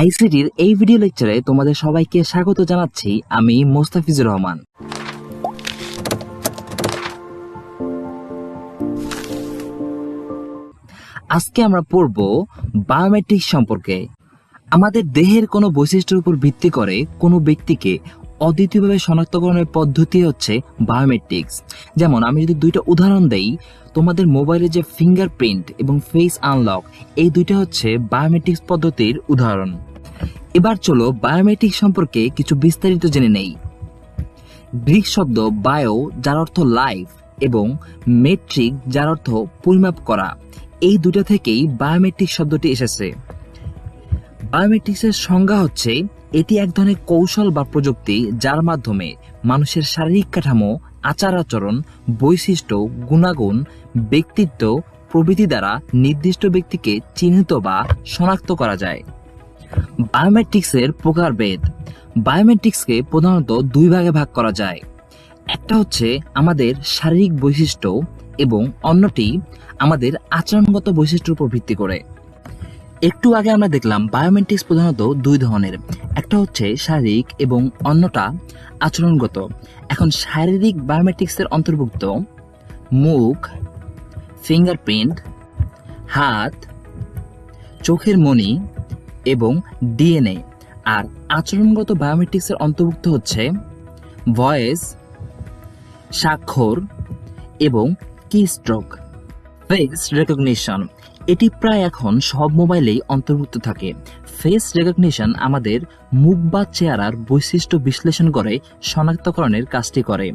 আইসিটির এই ভিডিও লেকচারে তোমাদের সবাইকে স্বাগত জানাচ্ছি আমি মোস্তাফিজুর রহমান। আজকে আমরা পড়ব বায়োমেট্রিক সম্পর্কে। আমাদের দেহের কোনো বৈশিষ্ট্যের উপর ভিত্তি করে কোনো ব্যক্তিকে অদ্বিতীয়ভাবে শনাক্তকরণের পদ্ধতি হচ্ছে বায়োমেট্রিক্স যেমন আমি যদি দুইটা উদাহরণ দেই, তোমাদের মোবাইলে যে ফিঙ্গারপ্রিন্ট এবং ফেস আনলক এই দুইটা হচ্ছে বায়োমেট্রিক্স পদ্ধতির উদাহরণ। এবার চলো বায়োমেট্রিক সম্পর্কে কিছু বিস্তারিত জেনে নেই। গ্রিক শব্দ বায়ো যার অর্থ লাইফ এবং মেট্রিক যার অর্থ পরিমাপ করা, এই দুটো থেকেই বায়োমেট্রিক শব্দটি এসেছে। বায়োমেট্রিক্সের সংজ্ঞা হচ্ছে এটি এক ধরনের কৌশল বা প্রযুক্তি যার মাধ্যমে মানুষের শারীরিক কাঠামো, আচার আচরণ, বৈশিষ্ট্য, গুণাগুণ, ব্যক্তিত্ব, প্রভৃতি দ্বারা নির্দিষ্ট ব্যক্তিকে চিহ্নিত বা শনাক্ত করা যায়। বায়োমেট্রিক্সের প্রকারভেদ। বায়োমেট্রিক্সকে প্রধানত দুই ভাগে ভাগ করা যায়। একটা হচ্ছে আমাদের শারীরিক বৈশিষ্ট্য এবং অন্যটি আমাদের আচরণগত বৈশিষ্ট্যের উপর ভিত্তি করে। একটু আগে আমরা দেখলাম বায়োমেট্রিক্স প্রধানত দুই ধরনের। একটা হচ্ছে শারীরিক এবং অন্যটা আচরণগত। এখন শারীরিক বায়োমেট্রিক্সের অন্তর্ভুক্ত মুখ ফিঙ্গারপ্রিন্ট হাত, চোখের মণি এবং ডিএনএ। আর আচরণগত বায়োমেট্রিক্সের অন্তর্ভুক্ত হচ্ছে ভয়েস স্বাক্ষর এবং কি স্ট্রোক ফেস রেকগনিশন এটি প্রায় এখন সব মোবাইলেই অন্তর্ভুক্ত থাকে। ফেস রেকগনিশন আমাদের মুখ বা চেহারার বৈশিষ্ট্য বিশ্লেষণ করে, শনাক্তকরণের কাজটি করে।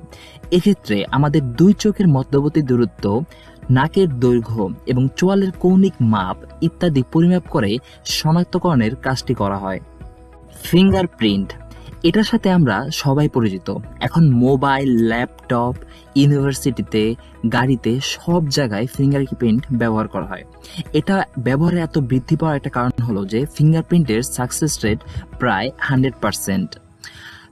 এক্ষেত্রে আমাদের দুই চোখের মধ্যবর্তী দূরত্ব, নাকের দৈর্ঘ্য এবং চোয়ালের কৌণিক মাপ ইত্যাদি পরিমাপ করে শনাক্তকরণের কাজটি করা হয়। ফিঙ্গারপ্রিন্ট এটার সাথে আমরা সবাই পরিচিত। এখন মোবাইল, ল্যাপটপ, ইউনিভার্সিটিতে, গাড়িতে সব জায়গায় ফিঙ্গারপ্রিন্ট ব্যবহার করা হয়। এটা ব্যবহারে এত বৃদ্ধি পাওয়ার একটা কারণ হলো যে ফিঙ্গারপ্রিন্টের সাকসেস রেট প্রায় হান্ড্রেড পার্সেন্ট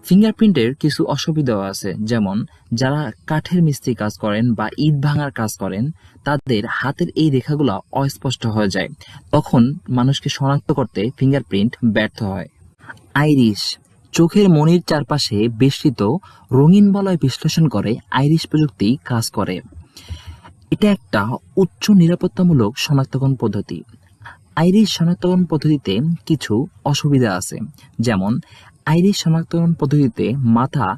ফিঙ্গারপ্রিন্টের কিছু অসুবিধাও আছে, যেমন যারা কাঠের মিস্ত্রি কাজ করেন বা ইট ভাঙার কাজ করেন, তাদের হাতের এই রেখাগুলো অস্পষ্ট হয়ে যায়। তখন মানুষকে শনাক্ত করতে ফিঙ্গারপ্রিন্ট ব্যর্থ হয়। আইরিশ চোখের মনির চারপাশে বেষ্টিত রঙিন বলয় বিশ্লেষণ করে আইরিশ প্রযুক্তি কাজ করে। এটা একটা উচ্চ নিরাপত্তামূলক শনাক্তকরণ পদ্ধতি। আইরিশ শনাক্তকরণ পদ্ধতিতে কিছু অসুবিধা আছে। যেমন, আইরিশ শনাক্তকরণ পদ্ধতিতে মাথা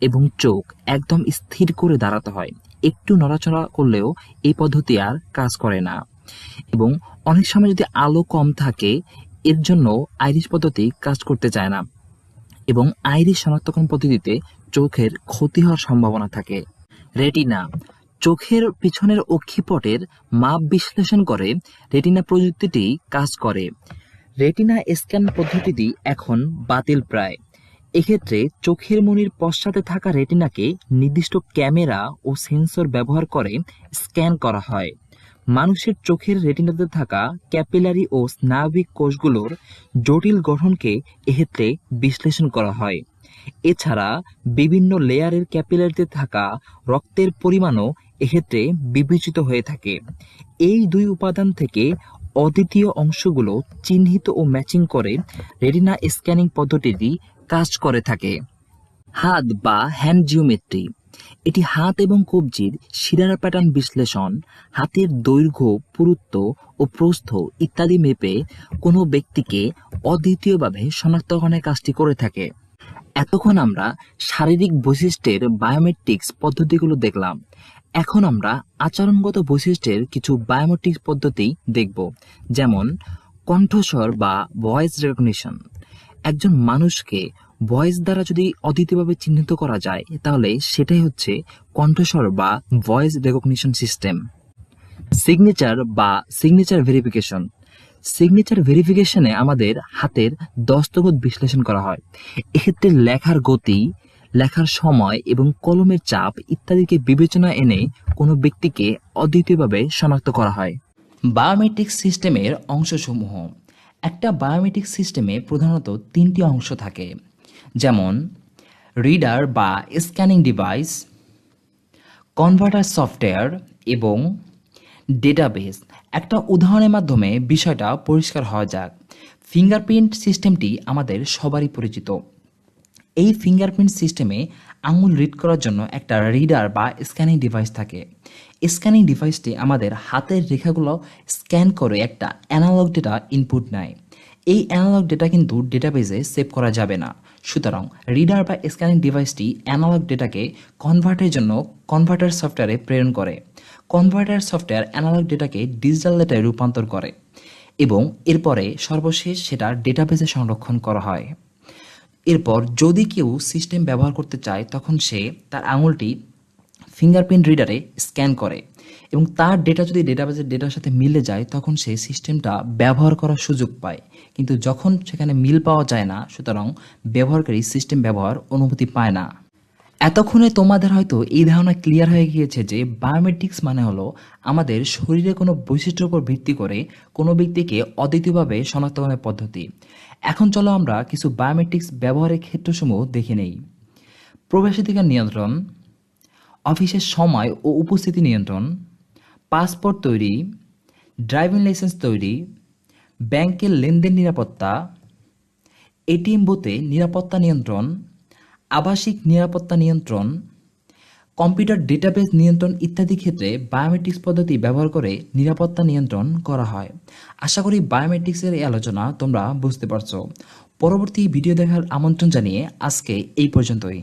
এবং চোখ একদম স্থির করে দাঁড়াতে হয়। একটু নড়াচড়া করলেও এই পদ্ধতি আর কাজ করে না। এবং অনেক সময় যদি আলো কম থাকে, এর জন্য আইরিশ পদ্ধতি কাজ করতে চায় না। এবং আইরিশ শনাক্তকরণ পদ্ধতিতে চোখের ক্ষতি হওয়ার সম্ভাবনা থাকে। রেটিনা চোখের পিছনের অক্ষিপটের মাপ বিশ্লেষণ করে রেটিনা প্রযুক্তিটি কাজ করে। রেটিনা স্ক্যান পদ্ধতিটি এখন বাতিল প্রায়। এক্ষেত্রে চোখের মনির পশ্চাতে থাকা রেটিনাকে নির্দিষ্ট ক্যামেরা ও সেন্সর ব্যবহার করে স্ক্যান করা হয়। মানুষের চোখের রেটিনাতে থাকা ক্যাপিলারি ও স্নায়বিক কোষগুলোর জটিল গঠনকে এক্ষেত্রে বিশ্লেষণ করা হয়। এছাড়া বিভিন্ন লেয়ারের ক্যাপিলারিতে থাকা রক্তের পরিমাণও এক্ষেত্রে বিবেচিত হয়ে থাকে। এই দুই উপাদান থেকে অদ্বিতীয় অংশগুলো চিহ্নিত ও ম্যাচিং করে রেটিনা স্ক্যানিং পদ্ধতিটি কাজ করে থাকে। হাত বা হ্যান্ড জিওমেট্রি। এটি হাত এবং কবজির শিরার প্যাটার্ন বিশ্লেষণ, হাতের দৈর্ঘ্য, পুরুত্ব ও প্রস্থ ইত্যাদি মেপে কোনো ব্যক্তিকে অদ্বিতীয়ভাবে শনাক্তকরণের কাজটি করে থাকে। এতক্ষণ আমরা শারীরিক বৈশিষ্ট্যের বায়োমেট্রিক্স পদ্ধতিগুলো দেখলাম। এখন আমরা আচরণগত বৈশিষ্ট্যের কিছু বায়োমেট্রিক্স পদ্ধতি দেখব, যেমন কণ্ঠস্বর বা ভয়েস রেকগনিশন একজন মানুষকে ভয়েস দ্বারা যদি অদ্বিতীয়ভাবে চিহ্নিত করা যায়, তাহলে সেটাই হচ্ছে কণ্ঠস্বর বা ভয়েস রেকগনিশন সিস্টেম সিগনেচার বা সিগনেচার ভেরিফিকেশন সিগনেচার ভেরিফিকেশনে আমাদের হাতের দস্তখত বিশ্লেষণ করা হয়। এক্ষেত্রে লেখার গতি, লেখার সময় এবং কলমের চাপ ইত্যাদিকে বিবেচনা এনে কোনো ব্যক্তিকে অদ্বিতীয়ভাবে শনাক্ত করা হয়। বায়োমেট্রিক সিস্টেমের অংশসমূহ। একটা বায়োমেট্রিক সিস্টেমে প্রধানত তিনটি অংশ থাকে। যেমন রিডার বা স্ক্যানিং ডিভাইস কনভার্টার সফটওয়্যার এবং ডেটাবেস একটা উদাহরণের মাধ্যমে বিষয়টা পরিষ্কার হওয়া যাক। ফিঙ্গারপ্রিন্ট সিস্টেমটি আমাদের সবারই পরিচিত। এই ফিঙ্গারপ্রিন্ট সিস্টেমে আঙুল রিড করার জন্য একটা রিডার বা স্ক্যানিং ডিভাইস থাকে। স্ক্যানিং ডিভাইসটি আমাদের হাতের রেখাগুলো স্ক্যান করে একটা অ্যানালগ ডেটা ইনপুট নেয়। এই অ্যানালগ ডেটা কিন্তু ডেটাবেজে সেভ করা যাবে না। সুতরাং রিডার বা স্ক্যানিং ডিভাইসটি অ্যানালগ ডেটাকে কনভার্টের জন্য কনভার্টার সফটওয়্যারে প্রেরণ করে। কনভার্টার সফটওয়্যার অ্যানালগ ডেটাকে ডিজিটাল ডেটায় রূপান্তর করে এবং এরপরে সর্বশেষ সেটা ডেটাবেজে সংরক্ষণ করা হয়। এরপর যদি কেউ সিস্টেম ব্যবহার করতে চায়, তখন সে তার আঙুলটি ফিঙ্গারপ্রিন্ট রিডারে স্ক্যান করে এবং তার ডেটা যদি ডেটাবেজের ডেটার সাথে মিলে যায়, তখন সে সিস্টেমটা ব্যবহার করার সুযোগ পায়। কিন্তু যখন সেখানে মিল পাওয়া যায় না, সুতরাং ব্যবহারকারী সিস্টেম ব্যবহার অনুমতি পায় না। এতক্ষণে তোমাদের হয়তো এই ধারণা ক্লিয়ার হয়ে গিয়েছে যে বায়োমেট্রিক্স মানে হলো আমাদের শরীরে কোনো বৈশিষ্ট্যের উপর ভিত্তি করে কোনো ব্যক্তিকে অদ্বিতীয়ভাবে শনাক্তকরণের পদ্ধতি। এখন চলো আমরা কিছু বায়োমেট্রিক্স ব্যবহারের ক্ষেত্রসমূহ দেখে নেই। প্রবেশাধিকার নিয়ন্ত্রণ অফিসের সময় ও উপস্থিতি নিয়ন্ত্রণ, পাসপোর্ট তৈরি, ড্রাইভিং লাইসেন্স তৈরি, ব্যাংকের লেনদেন নিরাপত্তা, এটিএম বুথে নিরাপত্তা নিয়ন্ত্রণ, আবাসিক নিরাপত্তা নিয়ন্ত্রণ, কম্পিউটার ডেটাবেস নিয়ন্ত্রণ ইত্যাদি ক্ষেত্রে বায়োমেট্রিক্স পদ্ধতি ব্যবহার করে নিরাপত্তা নিয়ন্ত্রণ করা হয়। আশা করি বায়োমেট্রিক্সের এই আলোচনা তোমরা বুঝতে পারছ। পরবর্তী ভিডিও দেখার আমন্ত্রণ জানিয়ে আজকে এই পর্যন্তই।